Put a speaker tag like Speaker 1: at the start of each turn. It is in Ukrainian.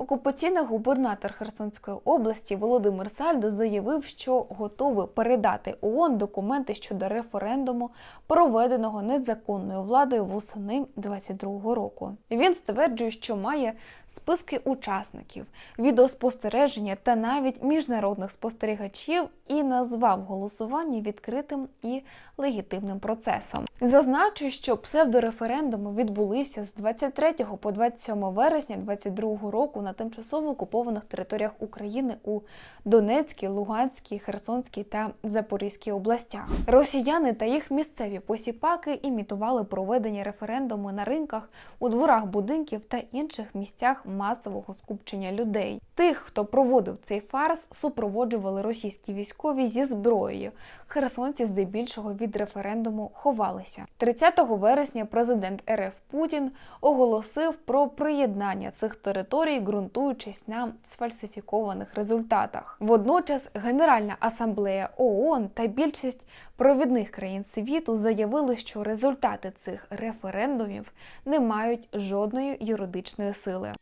Speaker 1: Окупаційний губернатор Херсонської області Володимир Сальдо заявив, що готовий передати ООН документи щодо референдуму, проведеного незаконною владою восени 22-го року. Він стверджує, що має списки учасників, відеоспостереження та навіть міжнародних спостерігачів і назвав голосування відкритим і легітимним процесом. Зазначу, що псевдореферендуми відбулися з 23 по 27 вересня 2022 року на тимчасово окупованих територіях України у Донецькій, Луганській, Херсонській та Запорізькій областях. Росіяни та їх місцеві посіпаки імітували проведення референдуму на ринках, у дворах будинків та інших місцях масового скупчення людей. Тих, хто проводив цей фарс, супроводжували російські військові зі зброєю. Херсонці здебільшого від референдуму ховалися. 30 вересня президент РФ Путін оголосив про приєднання цих територій, ґрунтуючись на сфальсифікованих результатах. Водночас Генеральна асамблея ООН та більшість провідних країн світу заявили, що результати цих референдумів не мають жодної юридичної сили.